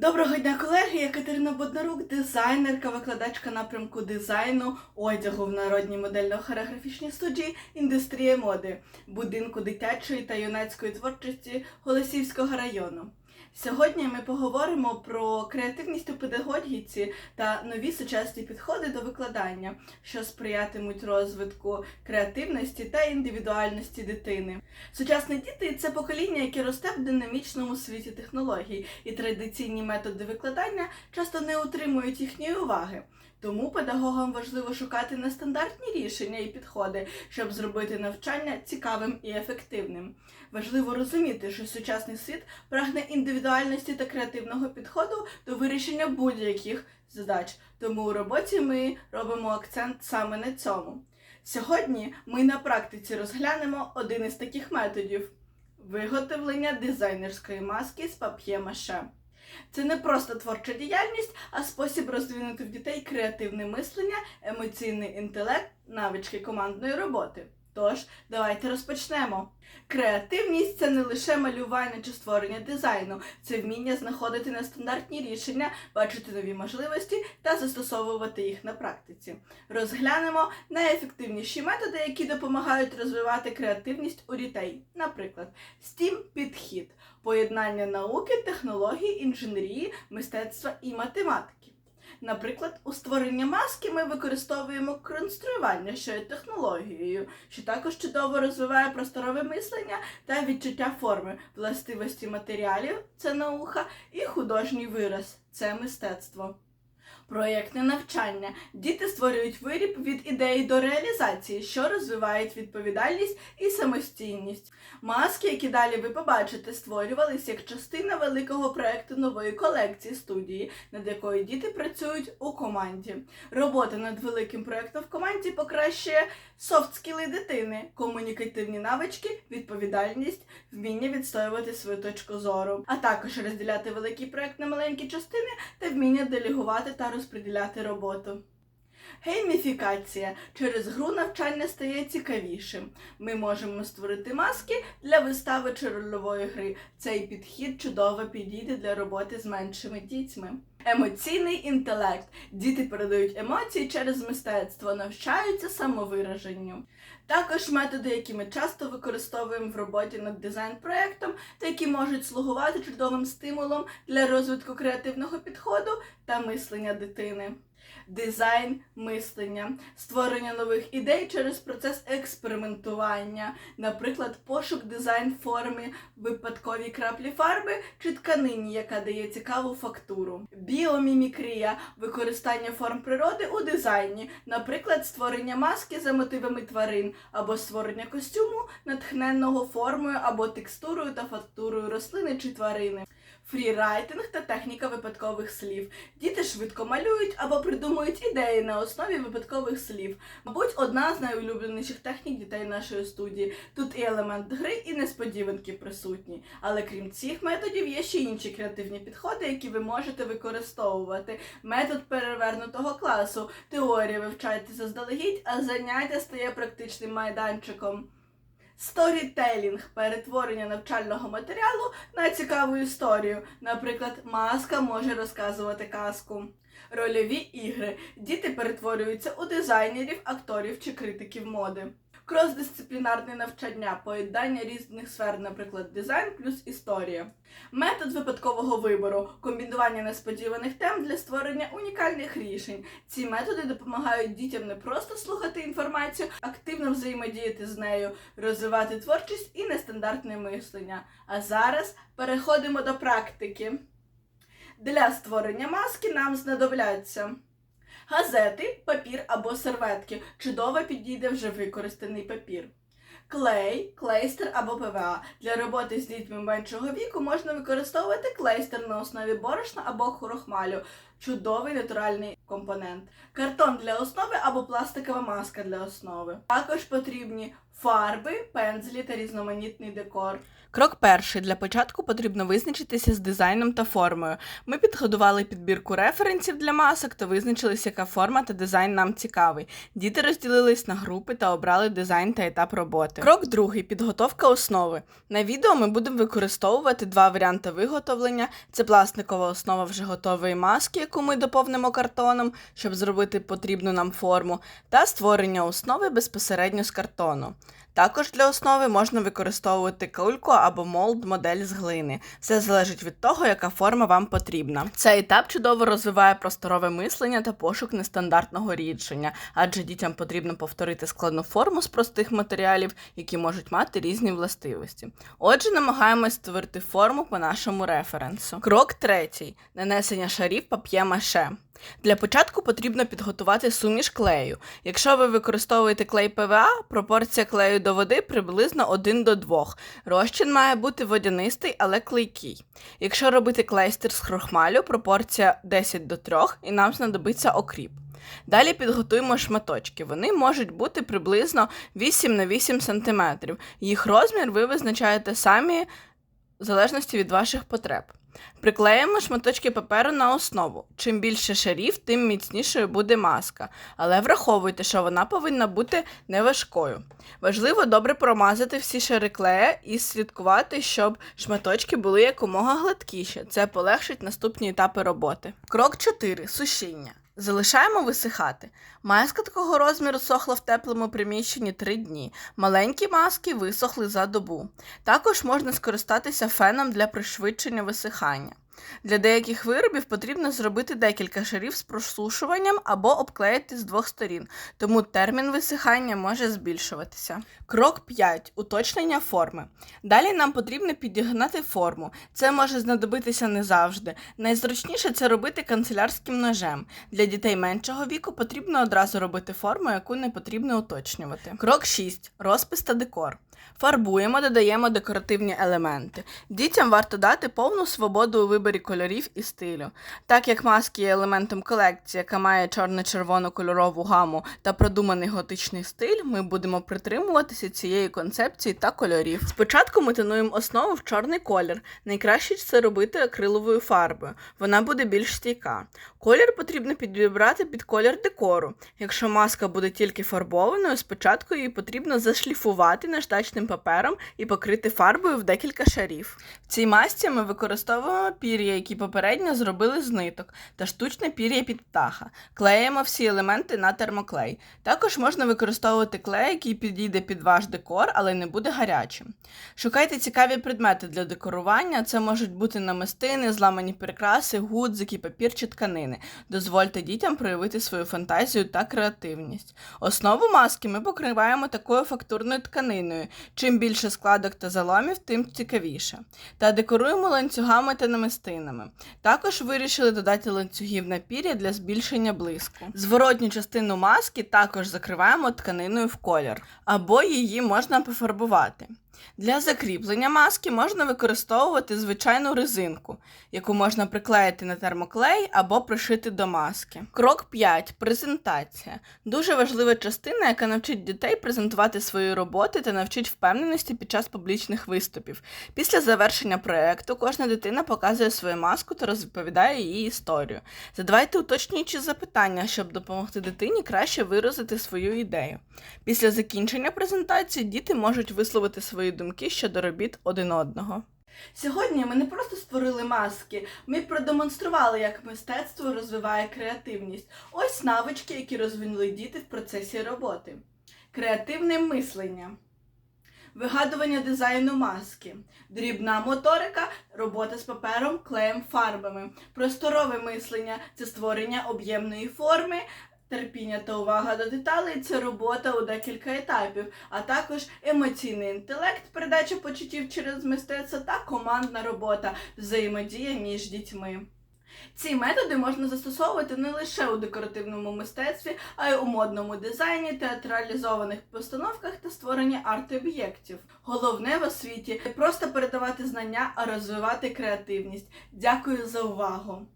Доброго дня, колеги! Я Катерина Боднарук, дизайнерка, викладачка напрямку дизайну одягу в народній модельно-хореографічній студії індустрія моди, будинку дитячої та юнацької творчості Голосівського району. Сьогодні ми поговоримо про креативність у педагогіці та нові сучасні підходи до викладання, що сприятимуть розвитку креативності та індивідуальності дитини. Сучасні діти це покоління, яке росте в динамічному світі технологій, і традиційні методи викладання часто не утримують їхньої уваги. Тому педагогам важливо шукати нестандартні рішення і підходи, щоб зробити навчання цікавим і ефективним. Важливо розуміти, що сучасний світ прагне індивідуальності та креативного підходу до вирішення будь-яких задач. Тому у роботі ми робимо акцент саме на цьому. Сьогодні ми на практиці розглянемо один із таких методів виготовлення дизайнерської маски з пап'є-маше. Це не просто творча діяльність, а спосіб розвинути в дітей креативне мислення, емоційний інтелект, навички командної роботи. Тож, давайте розпочнемо. Креативність це не лише малювання чи створення дизайну, це вміння знаходити нестандартні рішення, бачити нові можливості та застосовувати їх на практиці. Розглянемо найефективніші методи, які допомагають розвивати креативність у дітей. Наприклад, STEAM підхід поєднання науки, технологій, інженерії, мистецтва і математики. Наприклад, у створенні маски ми використовуємо конструювання, що є технологією, що також чудово розвиває просторове мислення та відчуття форми, властивості матеріалів це наука, і художній вираз це мистецтво. Проєктне навчання. Діти створюють виріб від ідеї до реалізації, що розвивають відповідальність і самостійність. Маски, які далі ви побачите, створювалися як частина великого проєкту нової колекції студії, над якою діти працюють у команді. Робота над великим проєктом в команді покращує софт-скіли дитини, комунікативні навички, відповідальність, вміння відстоювати свою точку зору, а також розділяти великий проєкт на маленькі частини та вміння делегувати та розподіляти роботу. Гейміфікація через гру навчання стає цікавішим. Ми можемо створити маски для вистави чи рольової гри. Цей підхід чудово підійде для роботи з меншими дітьми. Емоційний інтелект. Діти передають емоції через мистецтво, навчаються самовираженню. Також методи, які ми часто використовуємо в роботі над дизайн-проектом, та які можуть слугувати чудовим стимулом для розвитку креативного підходу та мислення дитини. Дизайн мислення, створення нових ідей через процес експериментування, наприклад, пошук дизайн форми, випадкові краплі фарби чи тканині, яка дає цікаву фактуру. Біомімікрія використання форм природи у дизайні, наприклад, створення маски за мотивами тварин або створення костюму, натхненного формою або текстурою та фактурою рослини чи тварини. Фрірайтинг та техніка випадкових слів. Діти швидко малюють або придумують ідеї на основі випадкових слів. Мабуть, одна з найулюбленіших технік дітей нашої студії. Тут і елемент гри, і несподіванки присутні. Але крім цих методів, є ще інші креативні підходи, які ви можете використовувати. Метод перевернутого класу. Теорія вивчаєте заздалегідь, а заняття стає практичним майданчиком. Сторітелінг перетворення навчального матеріалу на цікаву історію. Наприклад, маска може розказувати казку. Рольові ігри. Діти перетворюються у дизайнерів, акторів чи критиків моди. Кросдисциплінарне навчання, поєднання різних сфер, наприклад, дизайн плюс історія. Метод випадкового вибору, комбінування несподіваних тем для створення унікальних рішень. Ці методи допомагають дітям не просто слухати інформацію, активно взаємодіяти з нею, розвивати творчість і нестандартне мислення. А зараз переходимо до практики. Для створення маски нам знадобляться газети, папір або серветки. Чудово підійде вже використаний папір. Клей, клейстер або ПВА. Для роботи з дітьми меншого віку можна використовувати клейстер на основі борошна або хурохмалю. Чудовий натуральний компонент. Картон для основи або пластикова маска для основи. Також потрібні фарби, пензлі та різноманітний декор. Крок перший. Для початку потрібно визначитися з дизайном та формою. Ми підготували підбірку референсів для масок та визначилися, яка форма та дизайн нам цікавий. Діти розділились на групи та обрали дизайн та етап роботи. Крок другий підготовка основи. На відео ми будемо використовувати два варіанти виготовлення: це пластикова основа вже готової маски, яку ми доповнимо картоном, щоб зробити потрібну нам форму, та створення основи безпосередньо з картону. Також для основи можна використовувати кульку або молд модель з глини. Все залежить від того, яка форма вам потрібна. Цей етап чудово розвиває просторове мислення та пошук нестандартного рішення, адже дітям потрібно повторити складну форму з простих матеріалів, які можуть мати різні властивості. Отже, намагаємось створити форму по нашому референсу. Крок третій: нанесення шарів пап'є-маше. Для початку потрібно підготувати суміш клею. Якщо ви використовуєте клей ПВА, пропорція клею до води приблизно 1 до 2. Розчин має бути водянистий, але клейкий. Якщо робити клейстер з крохмалю, пропорція 10 до 3 і нам знадобиться окріп. Далі підготуємо шматочки. Вони можуть бути приблизно 8 на 8 см. Їх розмір ви визначаєте самі в залежності від ваших потреб. Приклеїмо шматочки паперу на основу. Чим більше шарів, тим міцнішою буде маска. Але враховуйте, що вона повинна бути неважкою. Важливо добре промазати всі шари клея і слідкувати, щоб шматочки були якомога гладкіші. Це полегшить наступні етапи роботи. Крок 4. Сушіння. Залишаємо висихати. Маска такого розміру сохла в теплому приміщенні 3 дні. Маленькі маски висохли за добу. Також можна скористатися феном для пришвидшення висихання. Для деяких виробів потрібно зробити декілька шарів з просушуванням або обклеїти з двох сторін, тому термін висихання може збільшуватися. Крок 5. Уточнення форми. Далі нам потрібно підігнати форму. Це може знадобитися не завжди. Найзручніше це робити канцелярським ножем. Для дітей меншого віку потрібно одразу робити форму, яку не потрібно уточнювати. Крок 6. Розпис та декор. Фарбуємо, додаємо декоративні елементи. Дітям варто дати повну свободу у виборі кольорів і стилю. Так як маски є елементом колекції, яка має чорно-червону кольорову гаму та продуманий готичний стиль, ми будемо притримуватися цієї концепції та кольорів. Спочатку ми тонуємо основу в чорний колір. Найкраще це робити акриловою фарбою. Вона буде більш стійка. Колір потрібно підібрати під колір декору. Якщо маска буде тільки фарбованою, спочатку її потрібно зашліфувати наждачним папером і покрити фарбою в декілька шарів. В цій масці ми використовуємо пір'я, які попередньо зробили з ниток, та штучне пір'я під птаха. Клеїмо всі елементи на термоклей. Також можна використовувати клей, який підійде під ваш декор, але не буде гарячим. Шукайте цікаві предмети для декорування. Це можуть бути намистини, зламані прикраси, гудзики, папір чи тканини. Дозвольте дітям проявити свою фантазію та креативність. Основу маски ми покриваємо такою фактурною тканиною. Чим більше складок та заломів, тим цікавіше. Та декоруємо ланцюгами та намистинами. Також вирішили додати ланцюгів на пір'я для збільшення блиску. Зворотню частину маски також закриваємо тканиною в колір, або її можна пофарбувати. Для закріплення маски можна використовувати звичайну резинку, яку можна приклеїти на термоклей або пришити до маски. Крок 5. Презентація. Дуже важлива частина, яка навчить дітей презентувати свої роботи та навчить впевненості під час публічних виступів. Після завершення проєкту кожна дитина показує свою маску та розповідає її історію. Задавайте уточнюючі запитання, щоб допомогти дитині краще виразити свою ідею. Після закінчення презентації діти можуть висловити свої думки щодо робіт один одного. Сьогодні ми не просто створили маски, ми продемонстрували, як мистецтво розвиває креативність. Ось навички, які розвинули діти в процесі роботи. Креативне мислення. Вигадування дизайну маски, дрібна моторика, робота з папером, клеєм, фарбами, просторове мислення це створення об'ємної форми, терпіння та увага до деталей це робота у декілька етапів, а також емоційний інтелект, передача почуттів через мистецтво та командна робота, взаємодія між дітьми. Ці методи можна застосовувати не лише у декоративному мистецтві, а й у модному дизайні, театралізованих постановках та створенні арт-об'єктів. Головне в освіті просто передавати знання, а розвивати креативність. Дякую за увагу!